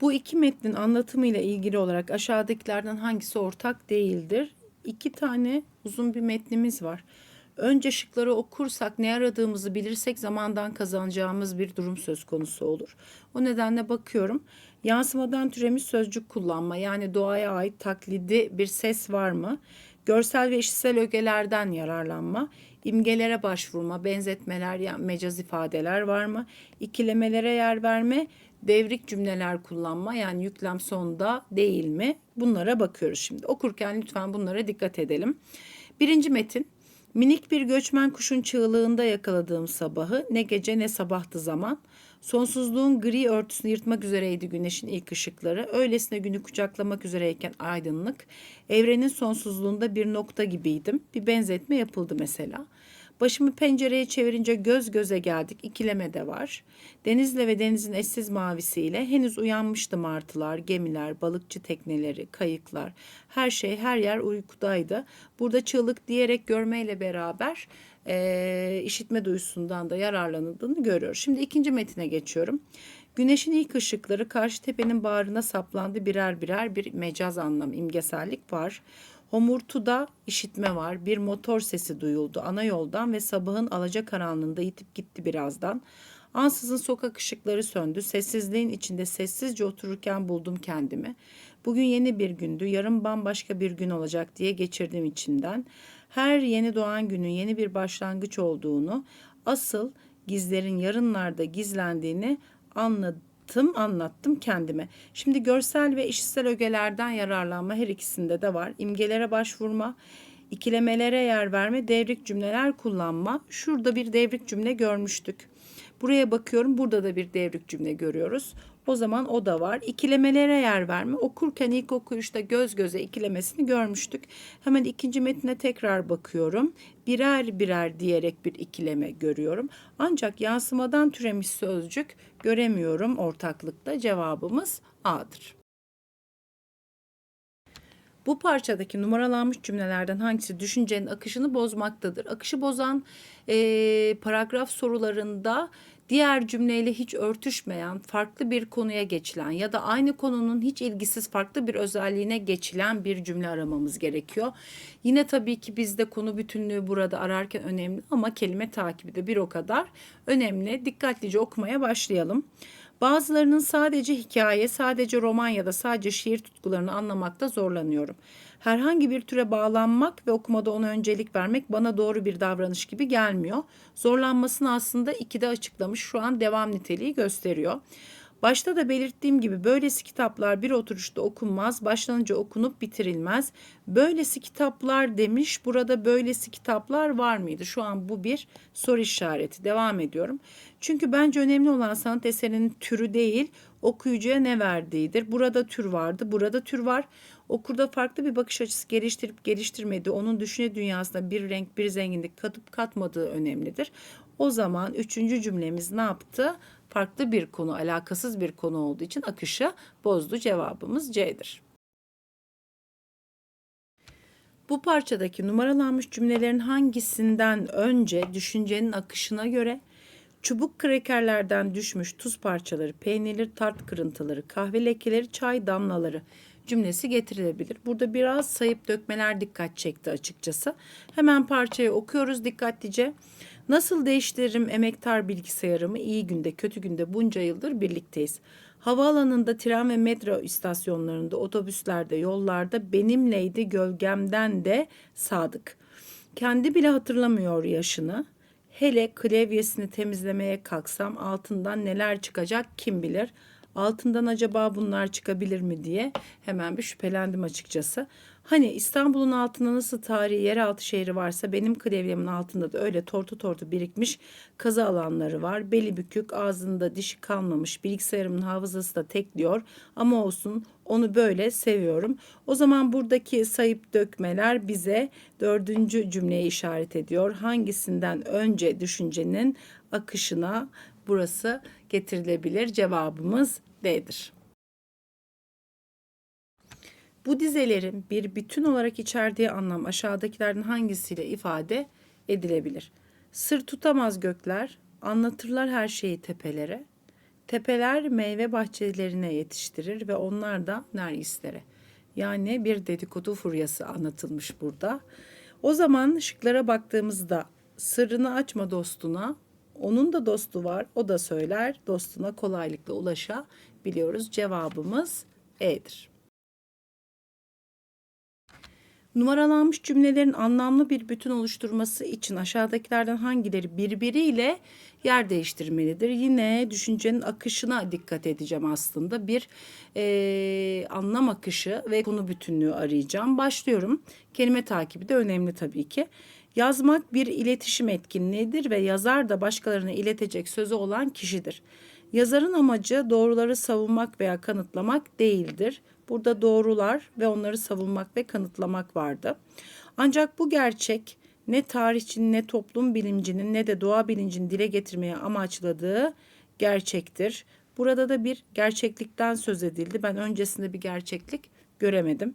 Bu iki metnin anlatımıyla ilgili olarak aşağıdakilerden hangisi ortak değildir? İki tane uzun bir metnimiz var. Önce şıkları okursak ne aradığımızı bilirsek zamandan kazanacağımız bir durum söz konusu olur. O nedenle bakıyorum. Yansımadan türemiş sözcük kullanma yani doğaya ait taklidi bir ses var mı? Görsel ve işitsel ögelerden yararlanma, imgelere başvurma, benzetmeler, yani mecaz ifadeler var mı? İkilemelere yer verme, devrik cümleler kullanma yani yüklem sonda değil mi? Bunlara bakıyoruz şimdi. Okurken lütfen bunlara dikkat edelim. Birinci metin. Minik bir göçmen kuşun çığlığında yakaladığım sabahı ne gece ne sabahtı zaman. Sonsuzluğun gri örtüsünü yırtmak üzereydi güneşin ilk ışıkları. Öylesine günü kucaklamak üzereyken aydınlık. Evrenin sonsuzluğunda bir nokta gibiydim. Bir benzetme yapıldı mesela. Başımı pencereye çevirince göz göze geldik. İkileme de var. Denizle ve denizin eşsiz mavisiyle henüz uyanmıştı martılar, gemiler, balıkçı tekneleri, kayıklar. Her şey, her yer uykudaydı. Burada çığlık diyerek görmeyle beraber e, işitme duyusundan da yararlanıldığını görüyoruz. Şimdi ikinci metine geçiyorum. Güneşin ilk ışıkları karşı tepenin bağrına saplandı birer birer bir mecaz anlam, imgesellik var. Homurtuda işitme var. Bir motor sesi duyuldu ana yoldan ve sabahın alacakaranlığında yitip gitti birazdan. Ansızın sokak ışıkları söndü. Sessizliğin içinde sessizce otururken buldum kendimi. Bugün yeni bir gündü. Yarın bambaşka bir gün olacak diye geçirdim içimden. Her yeni doğan günün yeni bir başlangıç olduğunu, asıl gizlerin yarınlarda gizlendiğini anladım anlattım, anlattım kendime. Şimdi görsel ve işitsel ögelerden yararlanma her ikisinde de var. İmgelere başvurma, ikilemelere yer verme, devrik cümleler kullanma. Şurada bir devrik cümle görmüştük. Buraya bakıyorum. Burada da bir devrik cümle görüyoruz. O zaman o da var. İkilemelere yer verme. Okurken ilk okuyuşta göz göze ikilemesini görmüştük. Hemen ikinci metne tekrar bakıyorum. Birer birer diyerek bir ikileme görüyorum. Ancak yansımadan türemiş sözcük göremiyorum ortaklıkta. Cevabımız A'dır. Bu parçadaki numaralanmış cümlelerden hangisi düşüncenin akışını bozmaktadır? Akışı bozan e, paragraf sorularında diğer cümleyle hiç örtüşmeyen, farklı bir konuya geçilen ya da aynı konunun hiç ilgisiz farklı bir özelliğine geçilen bir cümle aramamız gerekiyor. Yine tabii ki bizde konu bütünlüğü burada ararken önemli ama kelime takibi de bir o kadar önemli. Dikkatlice okumaya başlayalım. Bazılarının sadece hikaye, sadece roman ya da sadece şiir tutkularını anlamakta zorlanıyorum. Herhangi bir türe bağlanmak ve okumada ona öncelik vermek bana doğru bir davranış gibi gelmiyor. Zorlanmasını aslında ikide açıklamış şu an devam niteliği gösteriyor. Başta da belirttiğim gibi böylesi kitaplar bir oturuşta okunmaz, başlanınca okunup bitirilmez. Böylesi kitaplar demiş, burada böylesi kitaplar var mıydı? Şu an bu bir soru işareti. Devam ediyorum. Çünkü bence önemli olan sanat eserinin türü değil, okuyucuya ne verdiğidir. Burada tür vardı, burada tür var. Okurda farklı bir bakış açısı geliştirip geliştirmediği, onun düşünce dünyasında bir renk, bir zenginlik katıp katmadığı önemlidir. O zaman üçüncü cümlemiz ne yaptı? Farklı bir konu, alakasız bir konu olduğu için akışı bozdu. Cevabımız C'dir. Bu parçadaki numaralanmış cümlelerin hangisinden önce düşüncenin akışına göre çubuk krekerlerden düşmüş tuz parçaları, peynirli tart kırıntıları, kahve lekeleri, çay damlaları cümlesi getirilebilir. Burada biraz sayıp dökmeler dikkat çekti açıkçası. Hemen parçayı okuyoruz dikkatlice. Nasıl değiştiririm emektar bilgisayarımı iyi günde kötü günde bunca yıldır birlikteyiz. Havaalanında tren ve metro istasyonlarında otobüslerde yollarda benimleydi gölgemden de sadık. Kendi bile hatırlamıyor yaşını. Hele klavyesini temizlemeye kalksam altından neler çıkacak kim bilir altından acaba bunlar çıkabilir mi diye hemen bir şüphelendim açıkçası. Hani İstanbul'un altında nasıl tarihi yeraltı şehri varsa benim klavyemin altında da öyle tortu tortu birikmiş kazı alanları var. Beli bükük ağzında dişi kalmamış bilgisayarımın hafızası da tekliyor ama olsun onu böyle seviyorum. O zaman buradaki sayıp dökmeler bize dördüncü cümleye işaret ediyor. Hangisinden önce düşüncenin akışına burası getirilebilir. Cevabımız D'dir. Bu dizelerin bir bütün olarak içerdiği anlam aşağıdakilerden hangisiyle ifade edilebilir? Sır tutamaz gökler, anlatırlar her şeyi tepelere. Tepeler meyve bahçelerine yetiştirir ve onlar da nergislere. Yani bir dedikodu furyası anlatılmış burada. O zaman şıklara baktığımızda sırrını açma dostuna, onun da dostu var, o da söyler, dostuna kolaylıkla ulaşabiliyoruz. Cevabımız E'dir. Numaralanmış cümlelerin anlamlı bir bütün oluşturması için aşağıdakilerden hangileri birbiriyle yer değiştirmelidir? Yine düşüncenin akışına dikkat edeceğim aslında. Bir e, anlam akışı ve konu bütünlüğü arayacağım. Başlıyorum. Kelime takibi de önemli tabii ki. Yazmak bir iletişim etkinliğidir ve yazar da başkalarına iletecek sözü olan kişidir. Yazarın amacı doğruları savunmak veya kanıtlamak değildir. Burada doğrular ve onları savunmak ve kanıtlamak vardı. Ancak bu gerçek ne tarihçinin ne toplum bilimcinin ne de doğa bilincinin dile getirmeye amaçladığı gerçektir. Burada da bir gerçeklikten söz edildi. Ben öncesinde bir gerçeklik göremedim.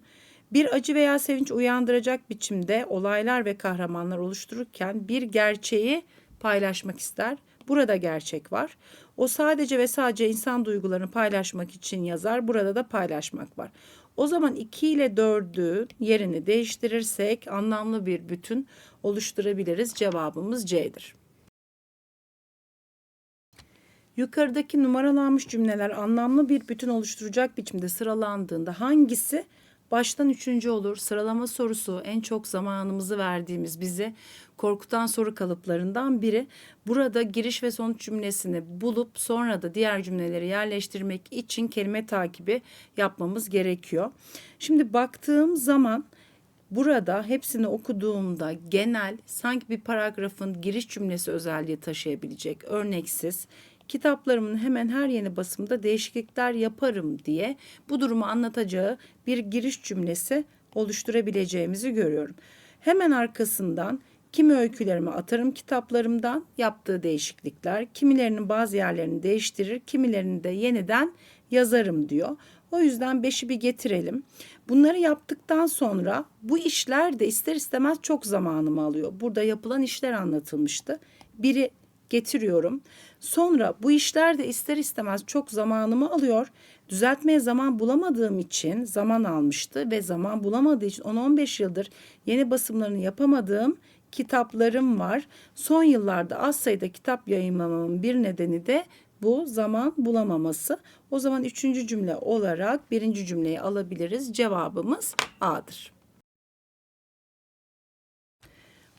Bir acı veya sevinç uyandıracak biçimde olaylar ve kahramanlar oluştururken bir gerçeği paylaşmak ister. Burada gerçek var. O sadece ve sadece insan duygularını paylaşmak için yazar. Burada da paylaşmak var. O zaman 2 ile 4'ü yerini değiştirirsek anlamlı bir bütün oluşturabiliriz. Cevabımız C'dir. Yukarıdaki numaralanmış cümleler anlamlı bir bütün oluşturacak biçimde sıralandığında hangisi baştan üçüncü olur? Sıralama sorusu en çok zamanımızı verdiğimiz bize korkutan soru kalıplarından biri. Burada giriş ve sonuç cümlesini bulup sonra da diğer cümleleri yerleştirmek için kelime takibi yapmamız gerekiyor. Şimdi baktığım zaman Burada hepsini okuduğumda genel sanki bir paragrafın giriş cümlesi özelliği taşıyabilecek örneksiz kitaplarımın hemen her yeni basımda değişiklikler yaparım diye bu durumu anlatacağı bir giriş cümlesi oluşturabileceğimizi görüyorum. Hemen arkasından kimi öykülerimi atarım kitaplarımdan yaptığı değişiklikler, kimilerinin bazı yerlerini değiştirir, kimilerini de yeniden yazarım diyor. O yüzden beşi bir getirelim. Bunları yaptıktan sonra bu işler de ister istemez çok zamanımı alıyor. Burada yapılan işler anlatılmıştı. Biri getiriyorum. Sonra bu işler de ister istemez çok zamanımı alıyor. Düzeltmeye zaman bulamadığım için zaman almıştı ve zaman bulamadığı için 10-15 yıldır yeni basımlarını yapamadığım kitaplarım var. Son yıllarda az sayıda kitap yayınlamamın bir nedeni de bu zaman bulamaması. O zaman üçüncü cümle olarak birinci cümleyi alabiliriz. Cevabımız A'dır.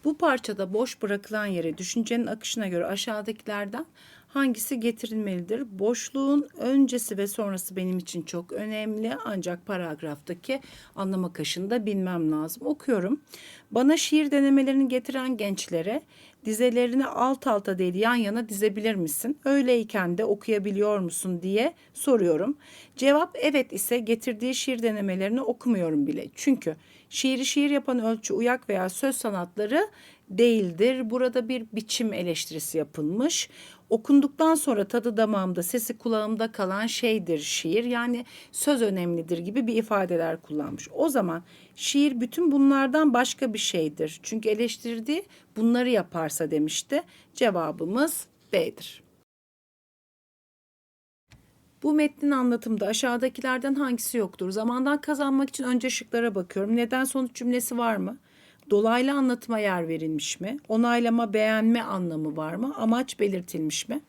Bu parçada boş bırakılan yere düşüncenin akışına göre aşağıdakilerden hangisi getirilmelidir? Boşluğun öncesi ve sonrası benim için çok önemli ancak paragraftaki anlam akışını da bilmem lazım. Okuyorum. Bana şiir denemelerini getiren gençlere dizelerini alt alta değil yan yana dizebilir misin? Öyleyken de okuyabiliyor musun diye soruyorum. Cevap evet ise getirdiği şiir denemelerini okumuyorum bile. Çünkü şiiri şiir yapan ölçü uyak veya söz sanatları değildir. Burada bir biçim eleştirisi yapılmış. Okunduktan sonra tadı damağımda, sesi kulağımda kalan şeydir şiir. Yani söz önemlidir gibi bir ifadeler kullanmış. O zaman şiir bütün bunlardan başka bir şeydir. Çünkü eleştirdiği bunları yaparsa demişti. Cevabımız B'dir. Bu metnin anlatımda aşağıdakilerden hangisi yoktur? Zamandan kazanmak için önce şıklara bakıyorum. Neden sonuç cümlesi var mı? Dolaylı anlatıma yer verilmiş mi? Onaylama, beğenme anlamı var mı? Amaç belirtilmiş mi?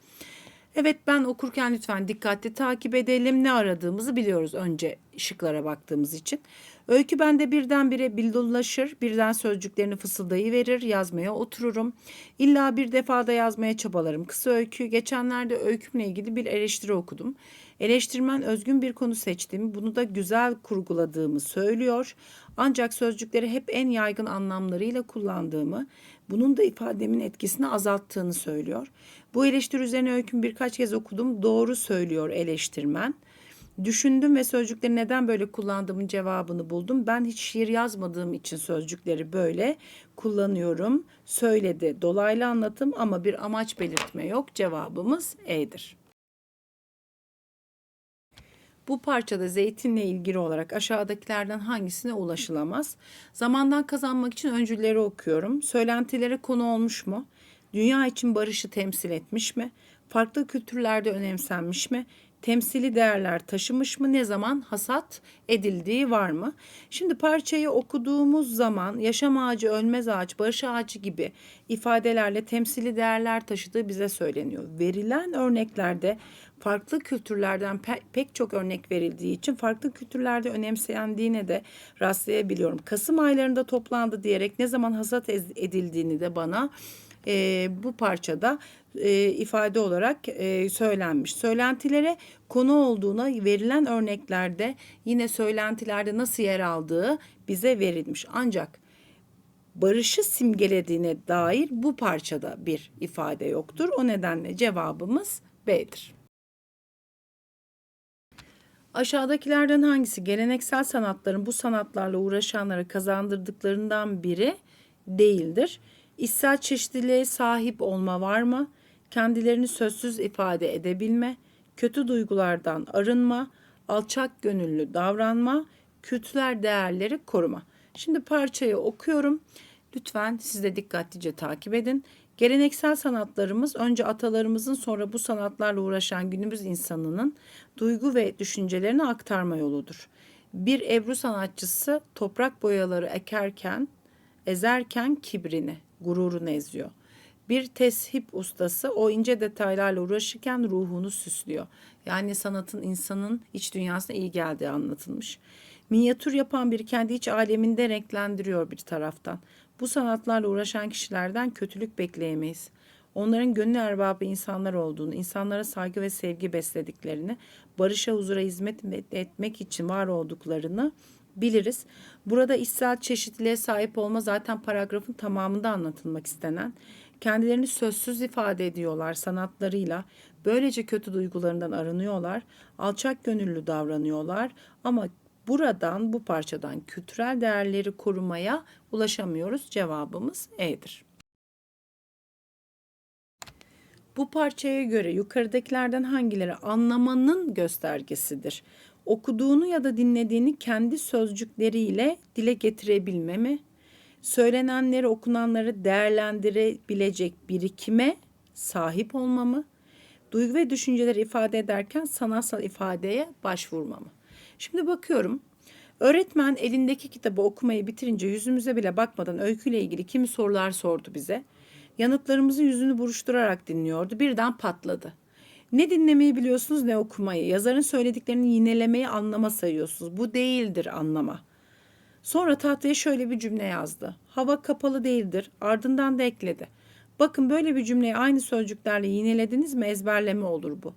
Evet ben okurken lütfen dikkatli takip edelim. Ne aradığımızı biliyoruz önce şıklara baktığımız için. Öykü bende birdenbire bildullaşır, birden sözcüklerini fısıldayıverir, yazmaya otururum. İlla bir defada yazmaya çabalarım. Kısa öykü, geçenlerde öykümle ilgili bir eleştiri okudum. Eleştirmen özgün bir konu seçtiğimi, bunu da güzel kurguladığımı söylüyor. Ancak sözcükleri hep en yaygın anlamlarıyla kullandığımı, bunun da ifademin etkisini azalttığını söylüyor. Bu eleştiri üzerine öyküm birkaç kez okudum. Doğru söylüyor eleştirmen. Düşündüm ve sözcükleri neden böyle kullandığımın cevabını buldum. Ben hiç şiir yazmadığım için sözcükleri böyle kullanıyorum. Söyledi dolaylı anlatım ama bir amaç belirtme yok. Cevabımız E'dir. Bu parçada zeytinle ilgili olarak aşağıdakilerden hangisine ulaşılamaz? Zamandan kazanmak için öncülleri okuyorum. Söylentilere konu olmuş mu? Dünya için barışı temsil etmiş mi? Farklı kültürlerde önemsenmiş mi? Temsili değerler taşımış mı? Ne zaman hasat edildiği var mı? Şimdi parçayı okuduğumuz zaman yaşam ağacı, ölmez ağaç, barış ağacı gibi ifadelerle temsili değerler taşıdığı bize söyleniyor. Verilen örneklerde farklı kültürlerden pe- pek çok örnek verildiği için farklı kültürlerde önemsendiğine de rastlayabiliyorum. Kasım aylarında toplandı diyerek ne zaman hasat edildiğini de bana e, bu parçada e, ifade olarak e, söylenmiş. Söylentilere konu olduğuna verilen örneklerde yine söylentilerde nasıl yer aldığı bize verilmiş. Ancak barışı simgelediğine dair bu parçada bir ifade yoktur. O nedenle cevabımız B'dir. Aşağıdakilerden hangisi geleneksel sanatların bu sanatlarla uğraşanlara kazandırdıklarından biri değildir? İçsel çeşitliliğe sahip olma var mı? Kendilerini sözsüz ifade edebilme, kötü duygulardan arınma, alçak gönüllü davranma, kültürel değerleri koruma. Şimdi parçayı okuyorum. Lütfen siz de dikkatlice takip edin. Geleneksel sanatlarımız önce atalarımızın sonra bu sanatlarla uğraşan günümüz insanının duygu ve düşüncelerini aktarma yoludur. Bir Ebru sanatçısı toprak boyaları ekerken, ezerken kibrini, gururunu eziyor. Bir teship ustası o ince detaylarla uğraşırken ruhunu süslüyor. Yani sanatın insanın iç dünyasına iyi geldiği anlatılmış. Minyatür yapan bir kendi iç aleminde renklendiriyor bir taraftan. Bu sanatlarla uğraşan kişilerden kötülük bekleyemeyiz. Onların gönül erbabı insanlar olduğunu, insanlara saygı ve sevgi beslediklerini, barışa huzura hizmet etmek için var olduklarını biliriz. Burada içsel çeşitliliğe sahip olma zaten paragrafın tamamında anlatılmak istenen. Kendilerini sözsüz ifade ediyorlar sanatlarıyla. Böylece kötü duygularından arınıyorlar. Alçak gönüllü davranıyorlar ama buradan bu parçadan kültürel değerleri korumaya ulaşamıyoruz. Cevabımız E'dir. Bu parçaya göre yukarıdakilerden hangileri anlamanın göstergesidir? Okuduğunu ya da dinlediğini kendi sözcükleriyle dile getirebilme mi? Söylenenleri, okunanları değerlendirebilecek birikime sahip olma mı? Duygu ve düşünceleri ifade ederken sanatsal ifadeye başvurma mı? Şimdi bakıyorum. Öğretmen elindeki kitabı okumayı bitirince yüzümüze bile bakmadan öyküyle ilgili kimi sorular sordu bize. Yanıtlarımızı yüzünü buruşturarak dinliyordu. Birden patladı. Ne dinlemeyi biliyorsunuz ne okumayı. Yazarın söylediklerini yinelemeyi anlama sayıyorsunuz. Bu değildir anlama. Sonra tahtaya şöyle bir cümle yazdı. Hava kapalı değildir. Ardından da ekledi. Bakın böyle bir cümleyi aynı sözcüklerle yinelediniz mi ezberleme olur bu.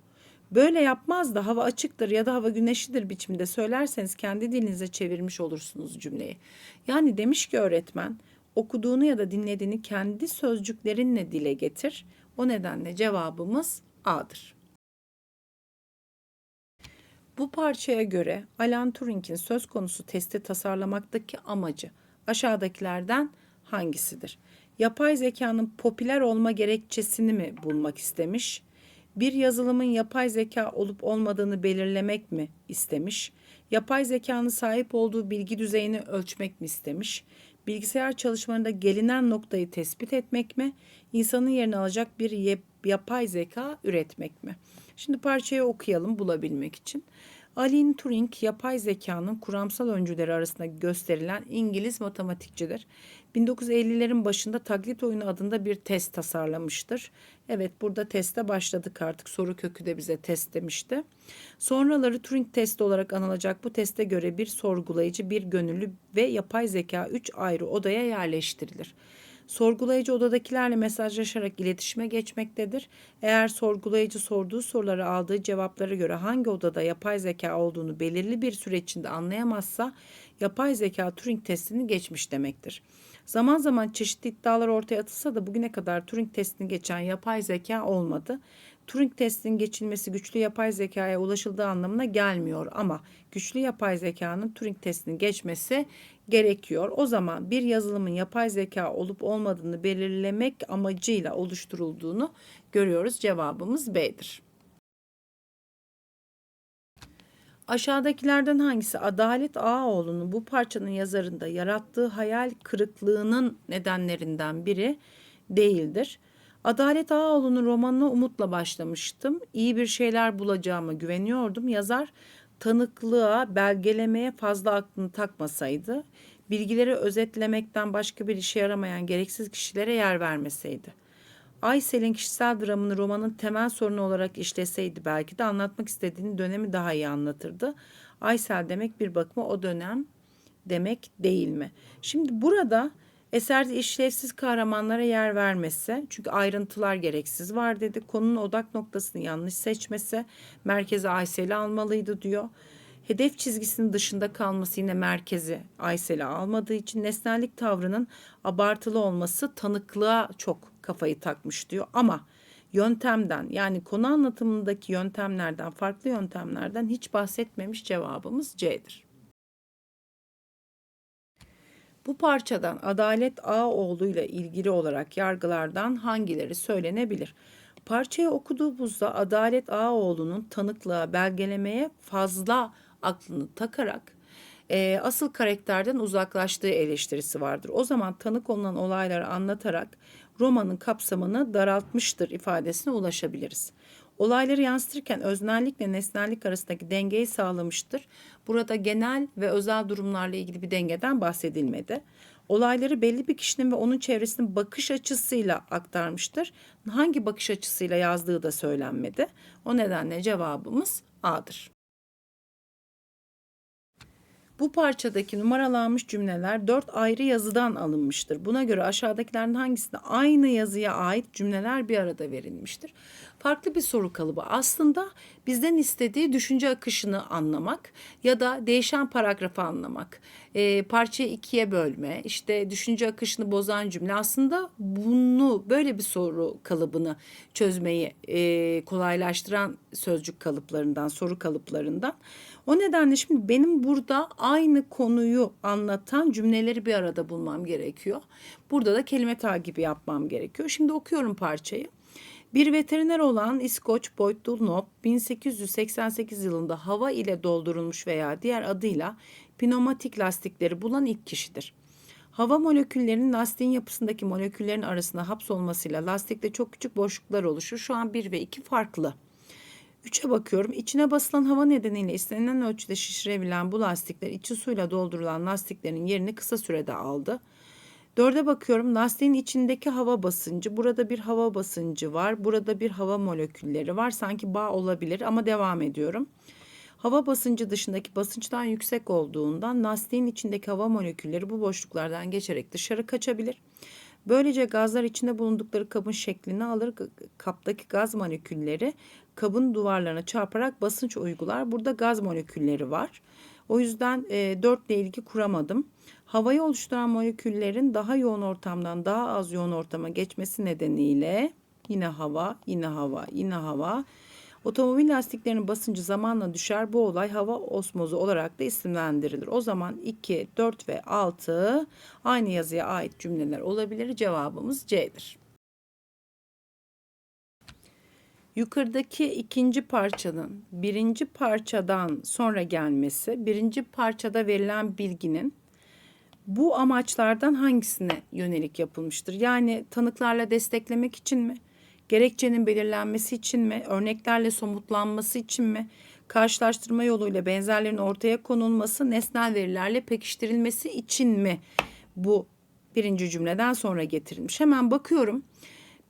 Böyle yapmaz da hava açıktır ya da hava güneşlidir biçimde söylerseniz kendi dilinize çevirmiş olursunuz cümleyi. Yani demiş ki öğretmen okuduğunu ya da dinlediğini kendi sözcüklerinle dile getir. O nedenle cevabımız A'dır. Bu parçaya göre Alan Turing'in söz konusu testi tasarlamaktaki amacı aşağıdakilerden hangisidir? Yapay zekanın popüler olma gerekçesini mi bulmak istemiş? Bir yazılımın yapay zeka olup olmadığını belirlemek mi istemiş? Yapay zekanın sahip olduğu bilgi düzeyini ölçmek mi istemiş? Bilgisayar çalışmalarında gelinen noktayı tespit etmek mi? İnsanın yerini alacak bir yapay zeka üretmek mi? Şimdi parçayı okuyalım bulabilmek için. Alan Turing yapay zekanın kuramsal öncüleri arasında gösterilen İngiliz matematikçidir. 1950'lerin başında taklit oyunu adında bir test tasarlamıştır. Evet burada teste başladık artık soru kökü de bize test demişti. Sonraları Turing testi olarak anılacak bu teste göre bir sorgulayıcı, bir gönüllü ve yapay zeka 3 ayrı odaya yerleştirilir. Sorgulayıcı odadakilerle mesajlaşarak iletişime geçmektedir. Eğer sorgulayıcı sorduğu soruları aldığı cevaplara göre hangi odada yapay zeka olduğunu belirli bir süre içinde anlayamazsa yapay zeka Turing testini geçmiş demektir. Zaman zaman çeşitli iddialar ortaya atılsa da bugüne kadar Turing testini geçen yapay zeka olmadı. Turing testinin geçilmesi güçlü yapay zekaya ulaşıldığı anlamına gelmiyor ama güçlü yapay zekanın Turing testini geçmesi gerekiyor. O zaman bir yazılımın yapay zeka olup olmadığını belirlemek amacıyla oluşturulduğunu görüyoruz. Cevabımız B'dir. Aşağıdakilerden hangisi Adalet Ağaoğlu'nun bu parçanın yazarında yarattığı hayal kırıklığının nedenlerinden biri değildir? Adalet Ağaoğlu'nun romanına umutla başlamıştım. İyi bir şeyler bulacağıma güveniyordum. Yazar tanıklığa, belgelemeye fazla aklını takmasaydı, bilgileri özetlemekten başka bir işe yaramayan gereksiz kişilere yer vermeseydi. Aysel'in kişisel dramını romanın temel sorunu olarak işleseydi belki de anlatmak istediğini dönemi daha iyi anlatırdı. Aysel demek bir bakıma o dönem demek değil mi? Şimdi burada eserde işlevsiz kahramanlara yer vermesi, çünkü ayrıntılar gereksiz var dedi. Konunun odak noktasını yanlış seçmesi, merkeze Aysel'i almalıydı diyor. Hedef çizgisinin dışında kalması yine merkezi Aysel'i almadığı için nesnellik tavrının abartılı olması tanıklığa çok kafayı takmış diyor. Ama yöntemden yani konu anlatımındaki yöntemlerden farklı yöntemlerden hiç bahsetmemiş cevabımız C'dir. Bu parçadan Adalet Ağaoğlu ile ilgili olarak yargılardan hangileri söylenebilir? Parçayı okuduğumuzda Adalet Ağaoğlu'nun tanıklığa, belgelemeye fazla aklını takarak e, asıl karakterden uzaklaştığı eleştirisi vardır. O zaman tanık olunan olayları anlatarak romanın kapsamını daraltmıştır ifadesine ulaşabiliriz. Olayları yansıtırken öznellikle nesnellik arasındaki dengeyi sağlamıştır. Burada genel ve özel durumlarla ilgili bir dengeden bahsedilmedi. Olayları belli bir kişinin ve onun çevresinin bakış açısıyla aktarmıştır. Hangi bakış açısıyla yazdığı da söylenmedi. O nedenle cevabımız A'dır. Bu parçadaki numaralanmış cümleler dört ayrı yazıdan alınmıştır. Buna göre aşağıdakilerin hangisinde aynı yazıya ait cümleler bir arada verilmiştir? Farklı bir soru kalıbı. Aslında bizden istediği düşünce akışını anlamak ya da değişen paragrafı anlamak. E, parçayı ikiye bölme, işte düşünce akışını bozan cümle. Aslında bunu böyle bir soru kalıbını çözmeyi e, kolaylaştıran sözcük kalıplarından, soru kalıplarından. O nedenle şimdi benim burada aynı konuyu anlatan cümleleri bir arada bulmam gerekiyor. Burada da kelime takibi yapmam gerekiyor. Şimdi okuyorum parçayı. Bir veteriner olan İskoç Boyd Dunlop 1888 yılında hava ile doldurulmuş veya diğer adıyla pneumatik lastikleri bulan ilk kişidir. Hava moleküllerinin lastiğin yapısındaki moleküllerin arasında hapsolmasıyla lastikte çok küçük boşluklar oluşur. Şu an 1 ve 2 farklı. 3'e bakıyorum. İçine basılan hava nedeniyle istenilen ölçüde şişirebilen bu lastikler içi suyla doldurulan lastiklerin yerini kısa sürede aldı. Dörde bakıyorum lastiğin içindeki hava basıncı. Burada bir hava basıncı var. Burada bir hava molekülleri var. Sanki bağ olabilir ama devam ediyorum. Hava basıncı dışındaki basınçtan yüksek olduğundan lastiğin içindeki hava molekülleri bu boşluklardan geçerek dışarı kaçabilir. Böylece gazlar içinde bulundukları kabın şeklini alır. Kaptaki gaz molekülleri kabın duvarlarına çarparak basınç uygular. Burada gaz molekülleri var. O yüzden e, 4 ile ilgi kuramadım. Havayı oluşturan moleküllerin daha yoğun ortamdan daha az yoğun ortama geçmesi nedeniyle yine hava, yine hava, yine hava. Otomobil lastiklerinin basıncı zamanla düşer. Bu olay hava osmozu olarak da isimlendirilir. O zaman 2, 4 ve 6 aynı yazıya ait cümleler olabilir. Cevabımız C'dir. Yukarıdaki ikinci parçanın birinci parçadan sonra gelmesi, birinci parçada verilen bilginin bu amaçlardan hangisine yönelik yapılmıştır? Yani tanıklarla desteklemek için mi? Gerekçenin belirlenmesi için mi? Örneklerle somutlanması için mi? Karşılaştırma yoluyla benzerlerin ortaya konulması, nesnel verilerle pekiştirilmesi için mi? Bu birinci cümleden sonra getirilmiş. Hemen bakıyorum.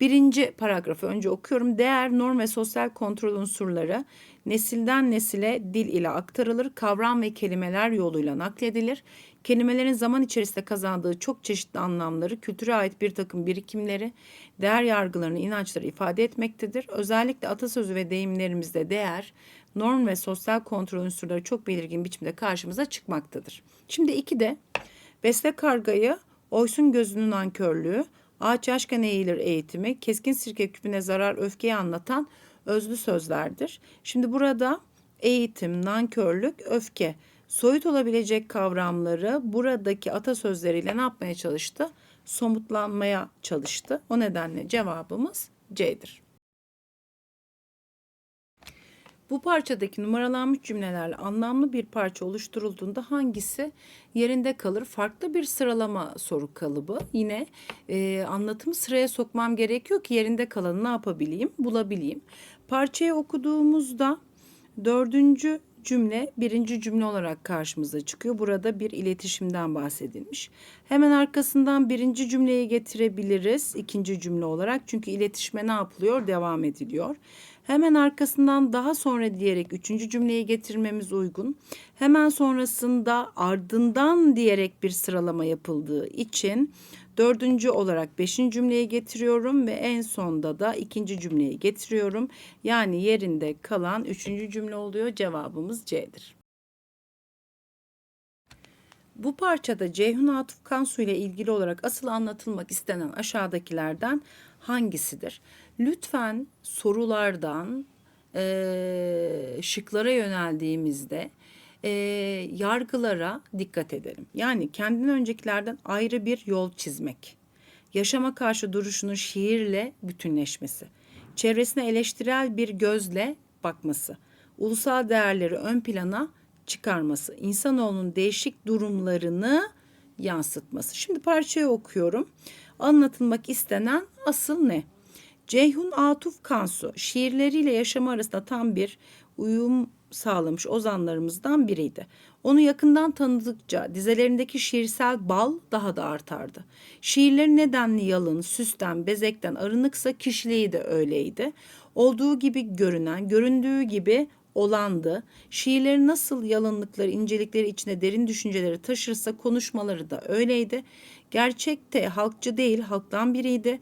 Birinci paragrafı önce okuyorum. Değer, norm ve sosyal kontrol unsurları nesilden nesile dil ile aktarılır, kavram ve kelimeler yoluyla nakledilir. Kelimelerin zaman içerisinde kazandığı çok çeşitli anlamları, kültüre ait bir takım birikimleri, değer yargılarını, inançları ifade etmektedir. Özellikle atasözü ve deyimlerimizde değer, norm ve sosyal kontrol unsurları çok belirgin biçimde karşımıza çıkmaktadır. Şimdi iki de besle kargayı, oysun gözünün ankörlüğü, ağaç yaşken eğilir eğitimi, keskin sirke küpüne zarar öfkeyi anlatan özlü sözlerdir. Şimdi burada eğitim, nankörlük, öfke soyut olabilecek kavramları buradaki atasözleriyle ne yapmaya çalıştı? Somutlanmaya çalıştı. O nedenle cevabımız C'dir. Bu parçadaki numaralanmış cümlelerle anlamlı bir parça oluşturulduğunda hangisi yerinde kalır? Farklı bir sıralama soru kalıbı. Yine e, anlatımı sıraya sokmam gerekiyor ki yerinde kalanı ne yapabileyim, bulabileyim. Parçayı okuduğumuzda dördüncü cümle birinci cümle olarak karşımıza çıkıyor. Burada bir iletişimden bahsedilmiş. Hemen arkasından birinci cümleyi getirebiliriz ikinci cümle olarak. Çünkü iletişime ne yapılıyor? Devam ediliyor. Hemen arkasından daha sonra diyerek üçüncü cümleyi getirmemiz uygun. Hemen sonrasında ardından diyerek bir sıralama yapıldığı için dördüncü olarak beşinci cümleyi getiriyorum ve en sonda da ikinci cümleyi getiriyorum. Yani yerinde kalan üçüncü cümle oluyor. Cevabımız C'dir. Bu parçada Ceyhun Atıf Kansu ile ilgili olarak asıl anlatılmak istenen aşağıdakilerden hangisidir? Lütfen sorulardan e, şıklara yöneldiğimizde e, yargılara dikkat edelim. Yani kendinden öncekilerden ayrı bir yol çizmek. Yaşama karşı duruşunun şiirle bütünleşmesi. Çevresine eleştirel bir gözle bakması. Ulusal değerleri ön plana çıkarması. insanoğlunun değişik durumlarını yansıtması. Şimdi parçayı okuyorum. Anlatılmak istenen asıl ne? Ceyhun Atuf Kansu şiirleriyle yaşamı arasında tam bir uyum sağlamış ozanlarımızdan biriydi. Onu yakından tanıdıkça dizelerindeki şiirsel bal daha da artardı. Şiirleri nedenli yalın, süsten, bezekten arınıksa kişiliği de öyleydi. Olduğu gibi görünen, göründüğü gibi olandı. Şiirleri nasıl yalınlıkları, incelikleri içine derin düşünceleri taşırsa konuşmaları da öyleydi. Gerçekte halkçı değil, halktan biriydi.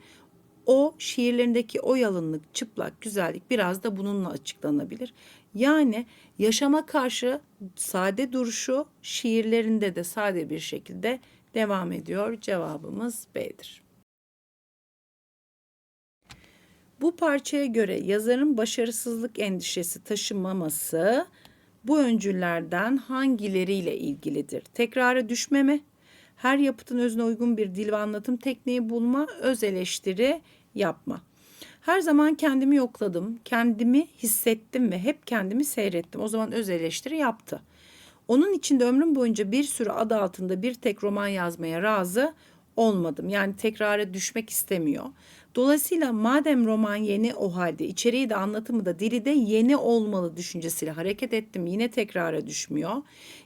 O şiirlerindeki o yalınlık, çıplak, güzellik biraz da bununla açıklanabilir. Yani yaşama karşı sade duruşu şiirlerinde de sade bir şekilde devam ediyor. Cevabımız B'dir. Bu parçaya göre yazarın başarısızlık endişesi taşımaması bu öncüllerden hangileriyle ilgilidir? Tekrara düşme mi? Her yapıtın özüne uygun bir dil ve anlatım tekniği bulma, öz eleştiri yapma. Her zaman kendimi yokladım, kendimi hissettim ve hep kendimi seyrettim. O zaman öz eleştiri yaptı. Onun için de ömrüm boyunca bir sürü adı altında bir tek roman yazmaya razı olmadım. Yani tekrara düşmek istemiyor. Dolayısıyla madem roman yeni o halde içeriği de anlatımı da dili de yeni olmalı düşüncesiyle hareket ettim. Yine tekrara düşmüyor.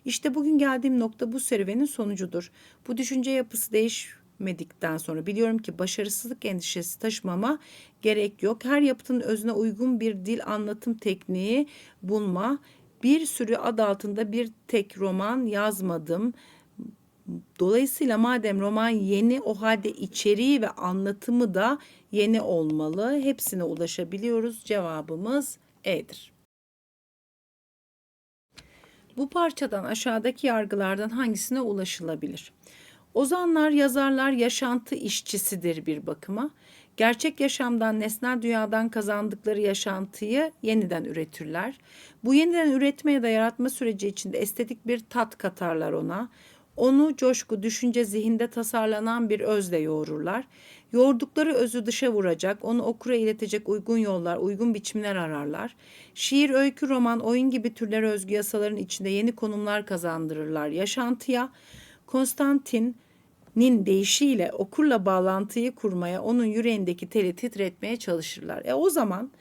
İşte bugün geldiğim nokta bu serüvenin sonucudur. Bu düşünce yapısı değişmedikten sonra biliyorum ki başarısızlık endişesi taşımama gerek yok. Her yapıtın özüne uygun bir dil anlatım tekniği bulma. Bir sürü ad altında bir tek roman yazmadım. Dolayısıyla madem roman yeni o halde içeriği ve anlatımı da yeni olmalı. Hepsine ulaşabiliyoruz. Cevabımız E'dir. Bu parçadan aşağıdaki yargılardan hangisine ulaşılabilir? Ozanlar, yazarlar yaşantı işçisidir bir bakıma. Gerçek yaşamdan, nesnel dünyadan kazandıkları yaşantıyı yeniden üretirler. Bu yeniden üretme ya da yaratma süreci içinde estetik bir tat katarlar ona. Onu coşku, düşünce, zihinde tasarlanan bir özle yoğururlar. Yoğurdukları özü dışa vuracak, onu okura iletecek uygun yollar, uygun biçimler ararlar. Şiir, öykü, roman, oyun gibi türlere özgü yasaların içinde yeni konumlar kazandırırlar yaşantıya. Konstantin'in deyişiyle okurla bağlantıyı kurmaya, onun yüreğindeki teli titretmeye çalışırlar. E o zaman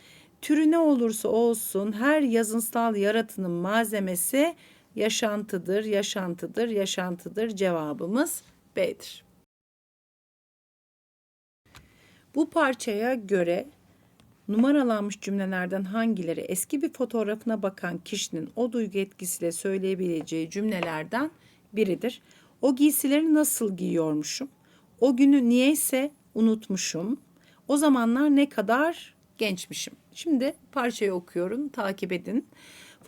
türü ne olursa olsun her yazınsal yaratının malzemesi yaşantıdır, yaşantıdır, yaşantıdır. Cevabımız B'dir. Bu parçaya göre numaralanmış cümlelerden hangileri eski bir fotoğrafına bakan kişinin o duygu etkisiyle söyleyebileceği cümlelerden biridir. O giysileri nasıl giyiyormuşum? O günü niyeyse unutmuşum. O zamanlar ne kadar gençmişim. Şimdi parçayı okuyorum, takip edin.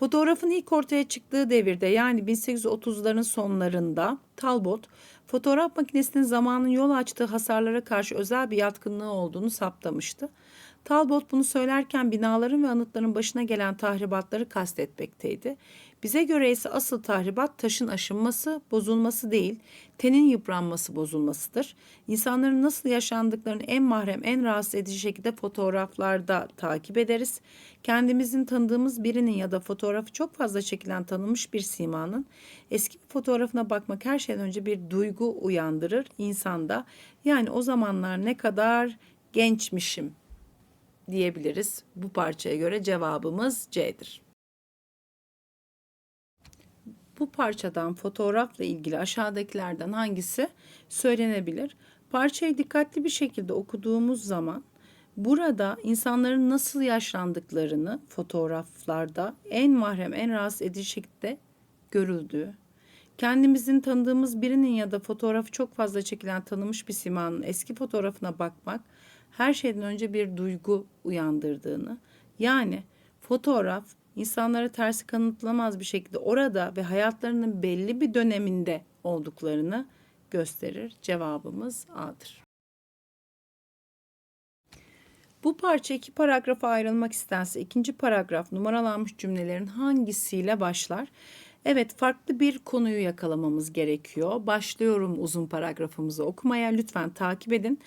Fotoğrafın ilk ortaya çıktığı devirde yani 1830'ların sonlarında Talbot fotoğraf makinesinin zamanın yol açtığı hasarlara karşı özel bir yatkınlığı olduğunu saptamıştı. Talbot bunu söylerken binaların ve anıtların başına gelen tahribatları kastetmekteydi. Bize göre ise asıl tahribat taşın aşınması, bozulması değil, tenin yıpranması, bozulmasıdır. İnsanların nasıl yaşandıklarını en mahrem, en rahatsız edici şekilde fotoğraflarda takip ederiz. Kendimizin tanıdığımız birinin ya da fotoğrafı çok fazla çekilen tanınmış bir simanın eski bir fotoğrafına bakmak her şeyden önce bir duygu uyandırır insanda. Yani o zamanlar ne kadar gençmişim diyebiliriz. Bu parçaya göre cevabımız C'dir. Bu parçadan fotoğrafla ilgili aşağıdakilerden hangisi söylenebilir? Parçayı dikkatli bir şekilde okuduğumuz zaman burada insanların nasıl yaşlandıklarını fotoğraflarda en mahrem, en rahatsız edici şekilde görüldüğü, kendimizin tanıdığımız birinin ya da fotoğrafı çok fazla çekilen tanınmış bir simanın eski fotoğrafına bakmak her şeyden önce bir duygu uyandırdığını, yani fotoğraf insanlara tersi kanıtlamaz bir şekilde orada ve hayatlarının belli bir döneminde olduklarını gösterir. Cevabımız A'dır. Bu parça iki paragrafa ayrılmak istense ikinci paragraf numaralanmış cümlelerin hangisiyle başlar? Evet farklı bir konuyu yakalamamız gerekiyor. Başlıyorum uzun paragrafımızı okumaya. Lütfen takip edin.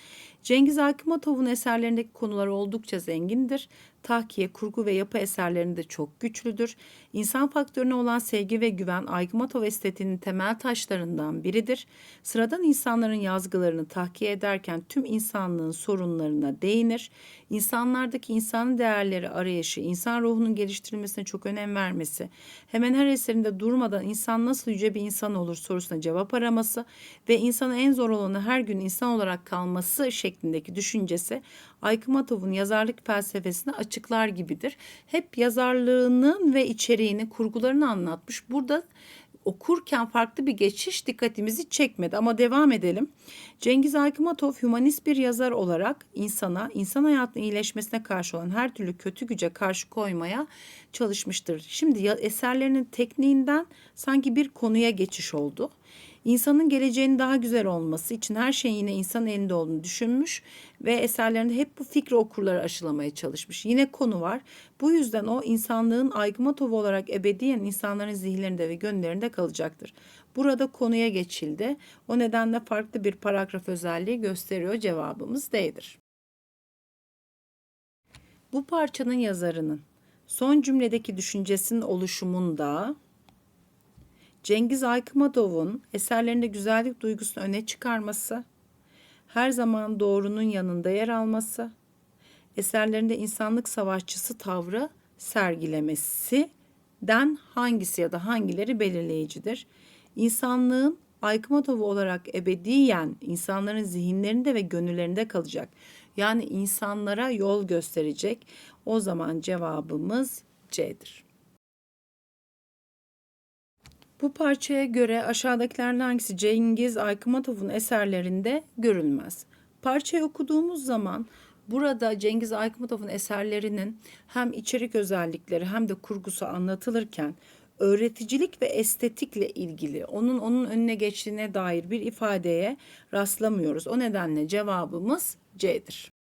Cengiz Akımatov'un eserlerindeki konular oldukça zengindir. Tahkiye, kurgu ve yapı eserlerinde çok güçlüdür. İnsan faktörüne olan sevgi ve güven Aygımatov estetiğinin temel taşlarından biridir. Sıradan insanların yazgılarını tahkiye ederken tüm insanlığın sorunlarına değinir. İnsanlardaki insanın değerleri arayışı, insan ruhunun geliştirilmesine çok önem vermesi, hemen her eserinde durmadan insan nasıl yüce bir insan olur sorusuna cevap araması ve insana en zor olanı her gün insan olarak kalması şeklindeki düşüncesi Aykımatov'un yazarlık felsefesini açıklar gibidir. Hep yazarlığının ve içeriğini, kurgularını anlatmış. Burada okurken farklı bir geçiş dikkatimizi çekmedi ama devam edelim. Cengiz Aykımatov hümanist bir yazar olarak insana, insan hayatının iyileşmesine karşı olan her türlü kötü güce karşı koymaya çalışmıştır. Şimdi eserlerinin tekniğinden sanki bir konuya geçiş oldu. İnsanın geleceğinin daha güzel olması için her şeyin yine insan elinde olduğunu düşünmüş ve eserlerinde hep bu fikri okurları aşılamaya çalışmış. Yine konu var. Bu yüzden o insanlığın Aygımatov olarak ebediyen insanların zihinlerinde ve gönüllerinde kalacaktır. Burada konuya geçildi. O nedenle farklı bir paragraf özelliği gösteriyor. Cevabımız D'dir. Bu parçanın yazarının son cümledeki düşüncesinin oluşumunda Cengiz Aykımadov'un eserlerinde güzellik duygusunu öne çıkarması, her zaman doğrunun yanında yer alması, eserlerinde insanlık savaşçısı tavrı sergilemesinden hangisi ya da hangileri belirleyicidir? İnsanlığın Aykımadov olarak ebediyen insanların zihinlerinde ve gönüllerinde kalacak. Yani insanlara yol gösterecek. O zaman cevabımız C'dir. Bu parçaya göre aşağıdakilerden hangisi Cengiz Aykımatov'un eserlerinde görülmez? Parçayı okuduğumuz zaman burada Cengiz Aykımatov'un eserlerinin hem içerik özellikleri hem de kurgusu anlatılırken öğreticilik ve estetikle ilgili onun onun önüne geçtiğine dair bir ifadeye rastlamıyoruz. O nedenle cevabımız C'dir.